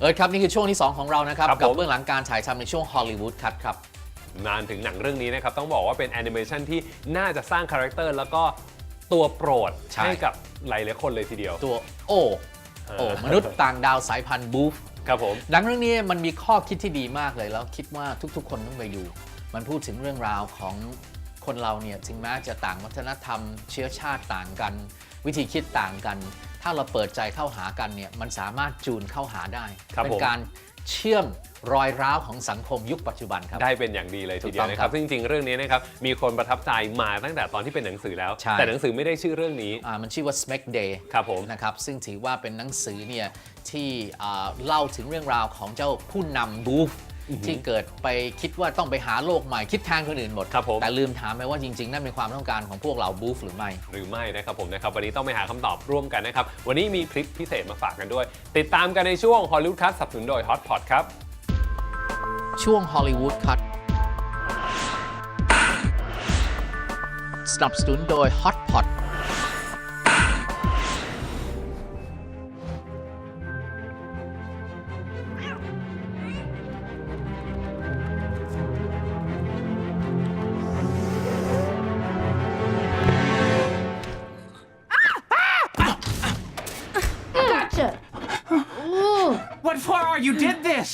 เอิร์ธครับนี่คือช่วงที่ 2 ของเรานะครับ ครับกับผม เบื้องหลังการฉายทำในช่วงฮอลลีวูดคัทครับ นานถึงหนังเรื่องนี้นะครับ ต้องบอกว่าเป็นแอนิเมชันที่น่าจะสร้างคาแรคเตอร์แล้วก็ตัวโปรดใช่ ให้กับหลายหลายๆคนเลยทีเดียว ตัวโอโอมนุษย์ต่างดาวสายพันธุ์บูฟครับผม หนังเรื่องนี้มันมีข้อคิดที่ดีมากเลยแล้วคิดว่าทุกๆ คนต้องไปดู มันพูดถึงเรื่องราวของคนเราเนี่ยถึงแม้จะต่างวัฒนธรรม เชื้อชาติต่างกัน วิธีคิดต่างกัน ถ้าเราเปิดใจเข้าหากันเนี่ยมันสามารถจูนเข้าหาได้ ครับเป็ผมนการเชื่อมรอยร้าวของสังคมยุคปัจจุบันครับ ได้เป็นอย่างดีเลยทีเดียวนะคถูกต้องครัรับบซึ่งจริงๆเรื่องนี้นะครับมีคนประทับใจมาตั้งแต่ตอนที่เป็นหนังสือแล้ว ใช่ แต่หนังสือไม่ได้ชื่อเรื่องนี้ อ่ามันชื่อว่า Smack Day ครับผม นะครับซึ่งถือว่าเป็นหนังสือเนี่ยที่อ่าเล่าถึงเรื่องราวของเจ้าผู้นำบูฟ ที่เกิดไปคิดว่าต้องไปหาโลกใหม่คิดแทนคนอื่นหมดครับผมแต่ลืมถามไปว่าจริงๆ นั่นเป็นความต้องการของพวกเราบูฟหรือไม่ หรือไม่นะครับผมนะครับวันนี้ต้องไปหาคำตอบร่วมกันนะครับวันนี้มีคลิปพิเศษมาฝากกันด้วย ติดตามกันในช่วง Hollywood Cut สนับสนุนโดย Hot Pot ครับช่วงฮอลลีวูดคัทสนับสนุนโดย Hot Pot Gotcha!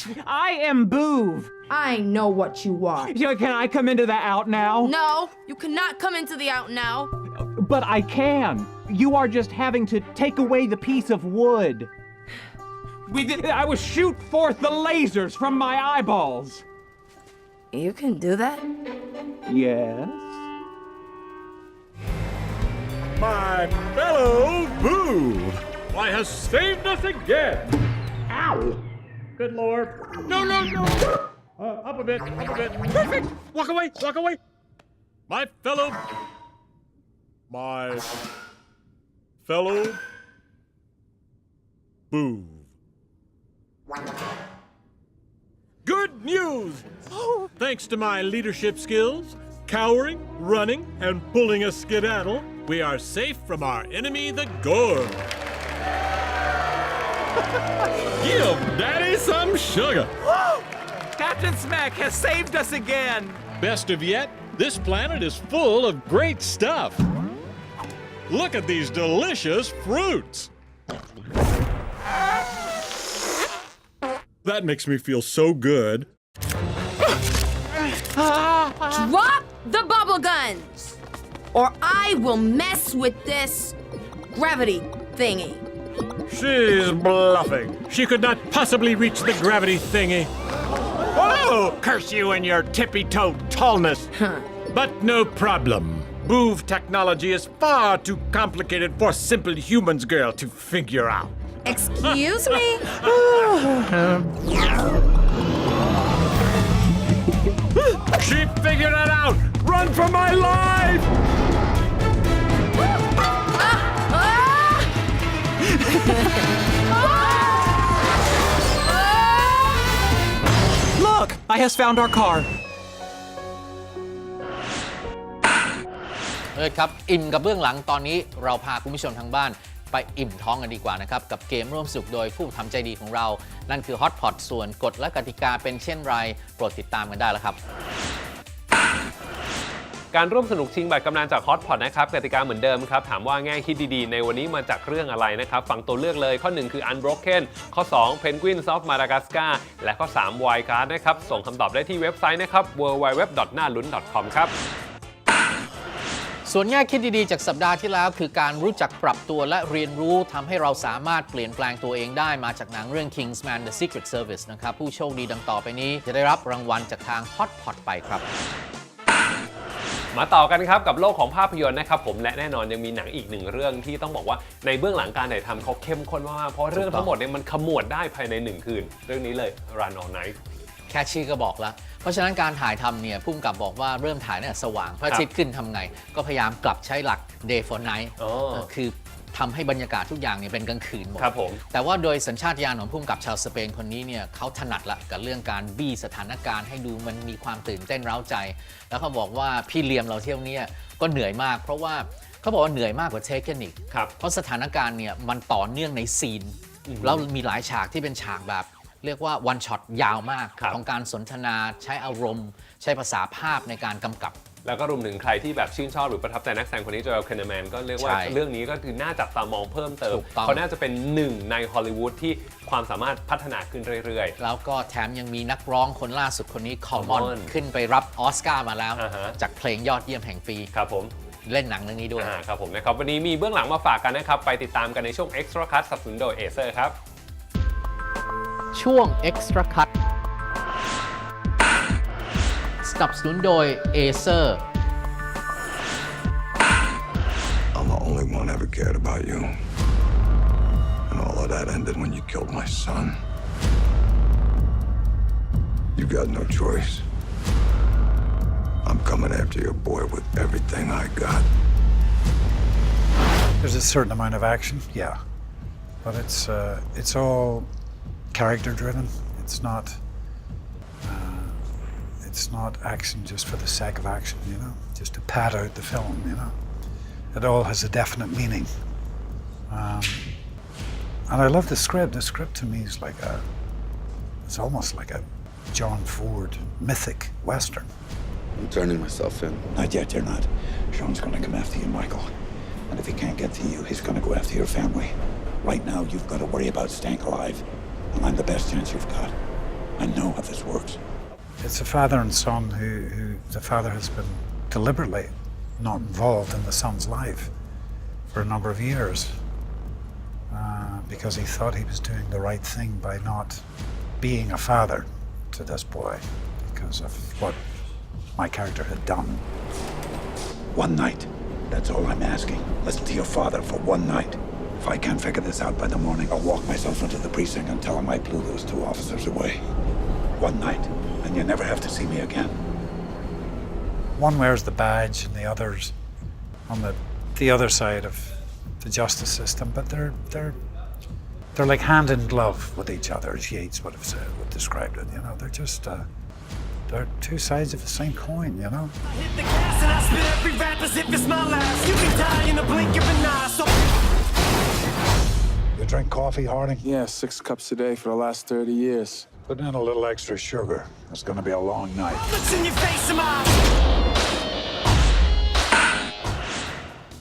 Did? I am Boov. I know what you are. Yeah, Can I come into the out now? No, you cannot come into the out now. But I can. You are just having to take away the piece of wood. We did. I will shoot forth the lasers from my eyeballs. You can do that? Yes. My fellow Boo! Why has saved us again! Ow! Good lord. No, no, no! Uh, up a bit, up a bit. Perfect! Walk away, walk away! My fellow. My. fellow. Boo. Good news! Thanks to my leadership skills, cowering, running, and pulling a skedaddle, we are safe from our enemy, the Gorg. Give Daddy some sugar. Captain Smack has saved us again. Best of yet, this planet is full of great stuff. Look at these delicious fruits. That makes me feel so good. Drop the bubble guns! Or I will mess with this gravity thingy. She's bluffing. She could not possibly reach the gravity thingy. Oh, curse you and your tippy toe tallness. But no problem. Boov technology is far too complicated for simple humans, girl, to figure out. Excuse me? She figured it out! Run for my life! I has found our car. เออครับ อิ่มกับเบื้องหลังตอนนี้เราพาคุณผู้ชมทางบ้าน ไปอิ่มท้องกันดีกว่านะครับ กับเกมร่วมสนุกโดยผู้ทำใจดีของเรา นั่นคือ Hot Pot ส่วนกฎและกติกาเป็นเช่นไร โปรดติดตามกันได้แล้วครับ การร่วมสนุกชิงบัตรกำนันจาก Hot Pot นะครับกติกาเหมือนเดิมครับ ถามว่าง่ายคิดดีๆ ในวันนี้มาจากเรื่องอะไรนะครับฟังตัวเลือกเลยข้อ 1 คือ Unbroken ข้อ 2 Penguins of Madagascar และข้อ 3 Wild Card นะครับ ส่งคำตอบได้ที่เว็บไซต์นะครับ www.nalun.com ครับส่วนแง่คิดดีๆ จากสัปดาห์ที่แล้ว คือการรู้จักปรับตัวและเรียนรู้ทำให้เราสามารถเปลี่ยนแปลงตัวเองได้มาจากหนังเรื่อง Kingsman The Secret Service นะครับผู้โชคดีดังต่อไปนี้จะได้รับรางวัลจากทาง Hot Pot ไปครับ มาต่อกันครับกับโลกของภาพยนตร์นะครับผมและแน่นอนยังมีหนังอีกหนึ่งเรื่องที่ต้องบอกว่าในเบื้องหลังการถ่ายทำเขาเข้มข้นมากๆเพราะเรื่องทั้งหมดเนี่ยมันขมวดได้ภายในหนึ่งคืน เรื่องนี้เลย Run All Night แค่ชื่อก็บอกแล้ว เพราะฉะนั้นการถ่ายทำเนี่ยพุ่มกับบอกว่าเริ่มถ่ายเนี่ยสว่างพระอาทิตย์ขึ้นทำไง ก็พยายามกลับใช้หลัก day for night อ๋อเออคือ ทำให้บรรยากาศทุกอย่างเนี่ยเป็นกลางคืนหมด ครับผม แต่ว่าโดยสัญชาตญาณของพุ่มกับชาวสเปนคนนี้เนี่ยเขาถนัดละกับเรื่องการบี้สถานการณ์ให้ดูมันมีความตื่นเต้นเร้าใจ แล้วเขาบอกว่าพี่เลียมเราเที่ยวเนี้ก็เหนื่อยมาก เพราะว่าเขาบอกว่าเหนื่อยมากกว่าเทคนิคครับ เพราะสถานการณ์เนี่ยมันต่อเนื่องในซีนแล้วมีหลายฉากที่เป็นฉากแบบ เรียกว่าวันช็อตยาวมาก ครับ ของการสนทนาใช้อารมณ์ ใช้ภาษาภาพในการกำกับ แล้วก็รวมถึงใครที่แบบชื่นชอบหรือประทับใจนักแสดงคนนี้โจเอลเคนเนแมนก็เรียกว่าใช่เรื่องนี้ก็คือน่าจับตามองเพิ่มเติม ถูกต้อง เขาน่าจะเป็นหนึ่งในฮอลลีวูดที่ความสามารถพัฒนาขึ้นเรื่อย แล้วก็แถมยังมีนักร้องคนล่าสุดคนนี้คอมมอน Common ขึ้นไปรับออสการ์มาแล้ว อ่าฮะ จากเพลงยอดเยี่ยมแห่งปี ๆ ครับผม เล่นหนังเรื่องนี้ด้วย อ่าครับผมนะครับ วันนี้มีเบื้องหลังมาฝากกันนะครับ ไปติดตามกันในช่วง Extra Cut สนับสนุนโดย Acer ครับ ช่วง Extra Cut สนับสนุนโดย Acer I'm the only one ever cared about you. And all of that ended when you killed my son. You got no choice. I'm coming after your boy with everything I got. There's a certain amount of action, yeah, but it's uh, it's all character driven. It's not uh, it's not action just for the sake of action, you know, just to pad out the film, you know. It all has a definite meaning, um, and I love the script. The script to me is like a it's almost like a John Ford mythic western. I'm turning myself in. Not yet, you're not. Sean's gonna come after you, Michael. And if he can't get to you, he's gonna go after your family. Right now, you've got to worry about staying alive. And I'm the best chance you've got. I know how this works. It's a father and son who, who the father has been deliberately not involved in the son's life for a number of years uh, because he thought he was doing the right thing by not being a father to this boy because of what my character had done. One night. That's all I'm asking. Listen to your father for one night. If I can't figure this out by the morning, I'll walk myself into the precinct and tell him I blew those two officers away. One night, and you never have to see me again. One wears the badge and the others on the the other side of the justice system, but they're they're they're like hand in glove with each other, as Yeats would have said, would have described it. You know, they're just uh, they're two sides of the same coin. You know. Hit the gas and I spit every rap as if it's my last. You can die in a blink of an eye. So You drink coffee, Harding? Yeah, six cups a day for the last 30 years. Put in a little extra sugar. It's going to be a long night. looks in your face, am I?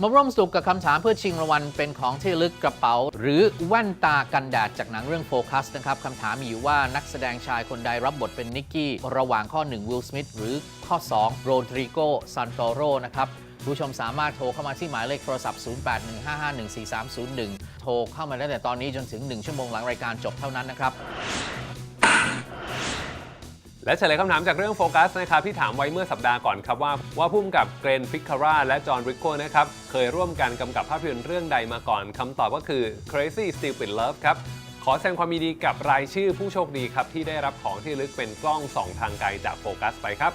มาร่วมสนุกกับคำถามเพื่อชิงรางวัลเป็นของที่ระลึกกระเป๋า หรือแว่นตากันแดดจากหนังเรื่องโฟกัสนะครับคำถามมีอยู่ว่านักแสดงชายคนใดรับบทเป็นนิกกี้ ระหว่างข้อ 1 วิลสมิธหรือข้อ 2 โรดริโกซันโตโรนะครับผู้ชมสามารถโทรเข้ามาที่หมายเลขโทรศัพท์ 0815514301 โทรเข้ามาได้แต่ตอนนี้จนถึง 1 ชั่วโมงหลังรายการจบเท่านั้นนะครับ และเฉลยคำถามจากเรื่องโฟกัสนะครับที่ถามไว้เมื่อสัปดาห์ก่อนครับว่า ว่าพุ่มกับเกรนฟิกคาร่าและจอห์นริโกนะครับเคยร่วมกันกำกับภาพยนตร์เรื่องใดมาก่อนคำตอบก็คือ Crazy Stupid Love ครับขอแสดงความยินดีกับรายชื่อผู้โชคดีครับที่ได้รับของที่ระลึกเป็นกล้องส่องทางไกลจากโฟกัสไปครับ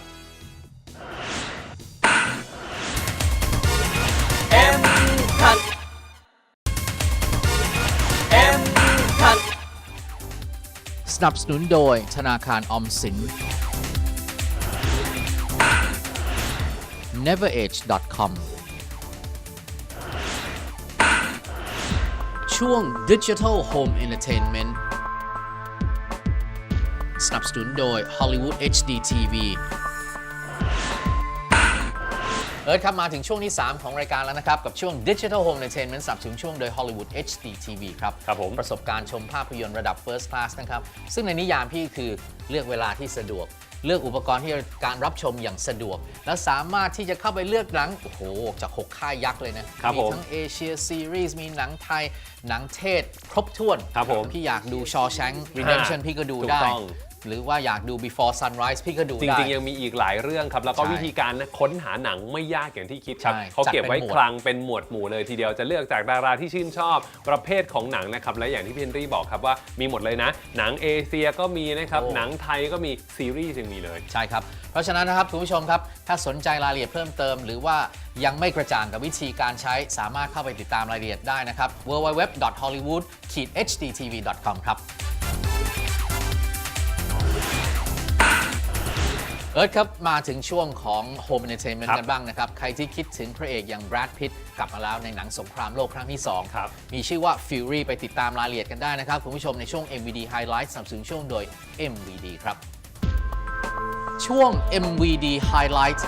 สนับสนุนโดยธนาคารออมสิน neverage.com ช่วง Digital Home Entertainment สนับสนุนโดย Hollywood HD TV เอิร์ธครับมาถึงช่วงที่ 3 ของรายการแล้วนะครับ กับช่วง Digital Home Entertainment สนับสนุนช่วงโดย Hollywood HD TV ครับ ครับผม ประสบการณ์ชมภาพยนตร์ระดับ First Class นะครับ ซึ่งในนิยามพี่คือเลือกเวลาที่สะดวก เลือกอุปกรณ์ที่การรับชมอย่างสะดวก และสามารถที่จะเข้าไปเลือกหนัง โอ้โห จาก 6 ค่ายยักษ์เลยนะครับมีผมทั้งเอเชียซีรีส์มีหนังไทย หนังเทศ ครบถ้วน ครับผม พี่อยากดู Shawshank Redemption พี่ก็ดูถูกได้ต้อง หรือว่าอยากดู Before Sunrise พี่ก็ดูจได้ ริงๆ ยังมีอีกหลายเรื่องครับ แล้วก็ใช่วิธีการค้นหาหนังไม่ยากอย่างที่คิดครับ ใช่เขาเก็บไว้จัดเป็นหมวด คลังเป็นหมวดหมู่เลยทีเดียวจะเลือกจากดาราที่ชื่นชอบประเภทของหนังนะครับ และอย่างที่พี่เฮนรี่บอกครับว่ามีหมดเลยนะ หนังเอเชียก็มีนะครับโอ้หนังไทยก็มีซีรีส์ยังมีเลย ใช่ครับ เพราะฉะนั้นนะครับคุณผู้ชมครับ ถ้าสนใจรายละเอียดเพิ่มเติม หรือว่ายังไม่กระจ่างกับวิธีการใช้ สามารถเข้าไปติดตามรายละเอียดได้นะครับ www.hollywood-hdtv.com ครับ เอิร์ธครับ มาถึงช่วงของ Home Entertainment ครับกันบ้างนะครับ ใครที่คิดถึงพระเอกอย่างแบรดพิตต์กลับมาแล้วในหนังสงครามโลกครั้งที่2ครับมีชื่อว่า Fury ไปติดตามรายละเอียดกันได้นะครับ คุณผู้ชมในช่วง MVD Highlight สนับสนุนช่วงโดย MVD ครับ ช่วง MVD Highlight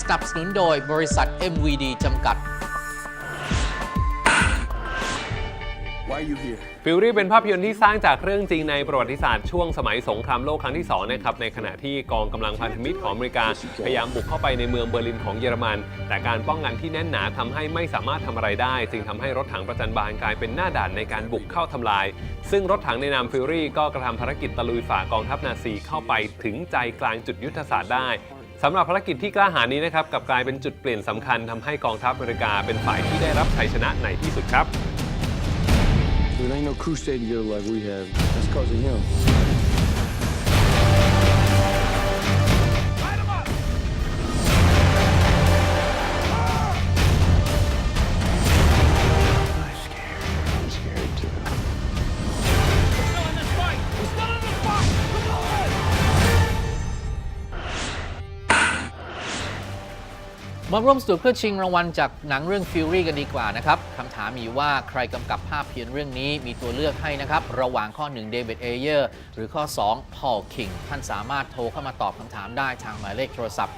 สนับสนุนโดยบริษัท MVD จำกัด ฟิลลี่เป็นภาพยนตร์ที่สร้างจากเรื่องจริงในประวัติศาสตร์ช่วงสมัยสงครามโลกครั้งที่2นะครับในขณะที่กองกำลังพันธมิตรของอเมริกา พยายามบุกเข้าไปในเมืองเบอร์ลินของเยอรมัน แต่การป้องกันที่แน่นหนาทำให้ไม่สามารถทำอะไรได้ จึงทำให้รถถังประจันบานกลายเป็นหน้าด่านในการบุกเข้าทำลาย ซึ่งรถถังในนามฟิลลี่ก็กระทำภารกิจตะลุยฝ่ากองทัพนาซีเข้าไปถึงใจกลางจุดยุทธศาสตร์ได้สำหรับภารกิจที่กล้าหาญนี้นะครับกลับกลายเป็นจุดเปลี่ยนสำคัญทำให้กองทัพอเมริกาเป็นฝ่ายที่ได้รับชัยชนะในที่สุดครับ There ain't no crew stay together like we have. That's because of him. มาร่วมสนุกเพื่อชิงรางวัลจากหนังเรื่อง Fury กันดีกว่านะครับคำถามมีว่าใครกำกับภาพยนตร์เรื่องนี้มีตัวเลือกให้นะครับ ระหว่างข้อ1เดวิดเอเยอร์หรือข้อ2พอลคิงท่านสามารถโทรเข้ามาตอบคำถามได้ทางหมายเลขโทรศัพท์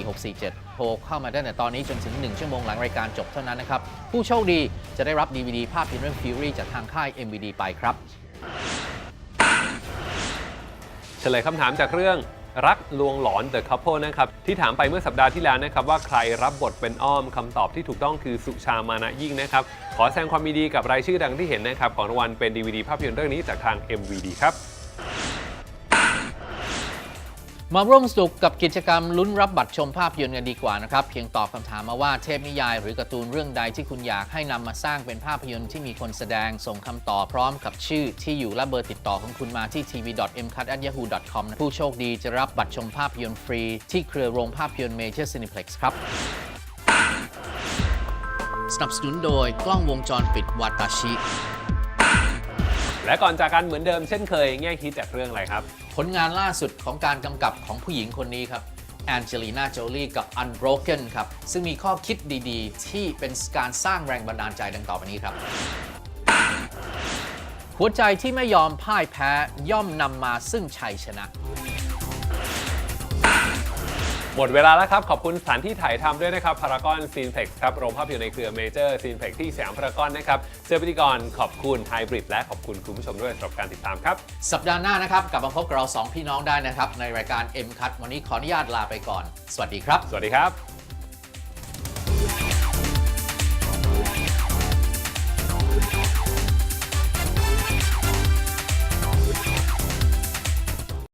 0815514647 โทรเข้ามาได้ในตอนนี้จนถึง 1 ชั่วโมงหลังรายการจบเท่านั้นนะครับ ผู้โชคดีจะได้รับ DVD ภาพยนตร์เรื่อง Fury จากทางค่าย MVD ไปครับ เฉลยคำถามจากเรื่อง รักลวงหลอน The Couple นะครับ ที่ถามไปเมื่อสัปดาห์ที่แล้วนะครับว่าใครรับบทเป็นอ้อมคำตอบที่ถูกต้องคือสุชามานะยิ่งนะครับ ขอแสดงความยินดีกับรายชื่อดังที่เห็นนะครับ ของรางวัลเป็น DVD ภาพยนตร์เรื่องนี้จากทาง MVD ครับ มาร่วมสนุกกับกิจกรรมลุ้นรับบัตรชมภาพยนตร์กันดีกว่านะครับ เพียงตอบคำถามมาว่าเทพนิยาย หรือการ์ตูนเรื่องใดที่คุณอยากให้นำมาสร้างเป็นภาพยนตร์ที่มีคนแสดง ส่งคำตอบพร้อมกับชื่อที่อยู่และเบอร์ติดต่อของคุณมาที่ tv.mcut@yahoo.com นะผู้โชคดีจะรับบัตรชมภาพยนตร์ฟรี ที่เครือโรงภาพยนตร์ Major Cineplex ครับ สนับสนุนโดยกล้องวงจรปิดวาตาชิ และก่อนจากกันเหมือนเดิมเช่นเคยแง่คิดจากเรื่องอะไรครับ ผลงานล่าสุดของการกำกับของผู้หญิงคนนี้ครับแองเจลีนาโจลีกับ Unbroken ครับ ซึ่งมีข้อคิดดีๆ ที่เป็นการสร้างแรงบันดาลใจดังต่อไปนี้ครับ หัวใจที่ไม่ยอมพ่ายแพ้ย่อมนำมาซึ่งชัยชนะ หมดเวลาแล้วครับ ขอบคุณสถานที่ถ่ายทำด้วยนะครับพารากอนซีนเ e กครับโรงภาพยนตร์ในเครือเมเจอร์ซีนเ e กที่สยามพารากอนนะครับเสื้อพิธีกรขอบคุณไฮบริดและขอบคุณคุณผู้ชมด้วยสำหรับการติดตามครับ สัปดาห์หน้านะครับกลับมาพบกับเราสองพี่น้องได้นะครับ ในรายการ M คัวันนี้ขออนุญาตลาไปก่อน สวัสดีครับ สวัสดีครับ